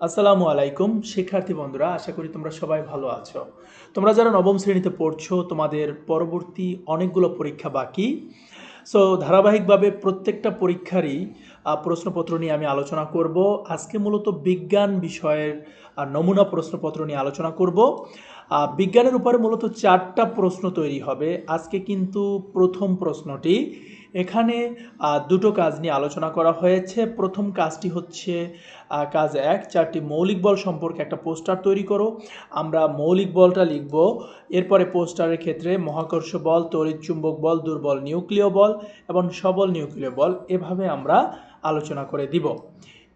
আসসালামু আলাইকুম, শিক্ষার্থী বন্ধুরা, আশা করি তোমরা সবাই ভালো আছো। তোমরা যারা নবম শ্রেণীতে পড়ছো, তোমাদের পরবর্তী অনেকগুলো পরীক্ষা বাকি। সো ধারাবাহিকভাবে প্রত্যেকটা পরীক্ষারই প্রশ্নপত্র নিয়ে আমি আলোচনা করব। আজকে মূলত বিজ্ঞান বিষয়ের নমুনা প্রশ্নপত্র নিয়ে আলোচনা করব। বিজ্ঞানের উপরে মূলত চারটা প্রশ্ন তৈরি হবে। আজকে কিন্তু প্রথম প্রশ্নটি। এখানে দুটো কাজ নিয়ে আলোচনা করা হয়েছে। প্রথম কাজটি হচ্ছে কাজ এক, চারটি মৌলিক বল সম্পর্কে একটা পোস্টার তৈরি করো। আমরা মৌলিক বলটা লিখব। এরপরে পোস্টারের ক্ষেত্রে মহাকর্ষ বল, তড়িৎ চুম্বক বল, দুর্বল নিউক্লিয় বল এবং সবল নিউক্লিয় বল এভাবে আমরা আলোচনা করে দিব।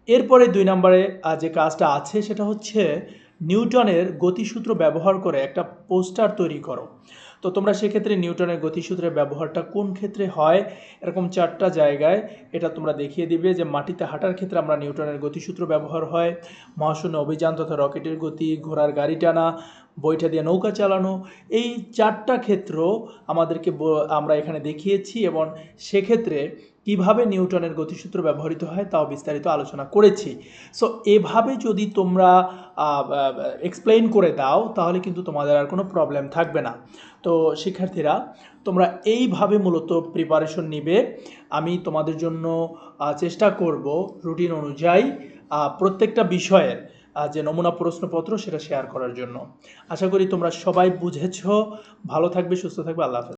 এরপরে দুই নম্বরে যে কাজটা আছে সেটা হচ্ছে নিউটনের গতিসূত্র ব্যবহার করে একটা পোস্টার তৈরি করো। তো তোমরা সেক্ষেত্রে নিউটনের গতিসূত্রের ব্যবহারটা কোন ক্ষেত্রে হয়? এরকম চারটা জায়গায় এটা তোমরা দেখিয়ে দিবে যে মাটিতে হাঁটার ক্ষেত্রে আমরা নিউটনের গতিসূত্র ব্যবহার হয়। মহাশূন্য অভিযান তথা রকেটের গতি, ঘোড়ার গাড়ি টানা, বইটা দিয়ে নৌকা চালানো, এই চারটা ক্ষেত্র আমাদেরকে আমরা এখানে দেখিয়েছি এবং সেক্ষেত্রে কীভাবে নিউটনের গতিসূত্র ব্যবহৃত হয় তাও বিস্তারিত আলোচনা করেছি। সো এভাবে যদি তোমরা এক্সপ্লেইন করে দাও, তাহলে কিন্তু তোমাদের আর কোনো প্রবলেম থাকবে না। তো, শিক্ষার্থীরা, তোমরা এইভাবে মূলত প্রিপারেশন নিবে। আমি তোমাদের জন্য চেষ্টা করব রুটিন অনুযায়ী প্রত্যেকটা বিষয়ের যে নমুনা প্রশ্নপত্র সেটা শেয়ার করার জন্য। আশা করি তোমরা সবাই বুঝেছ। ভালো থাকবে, সুস্থ থাকবে, আল্লাহ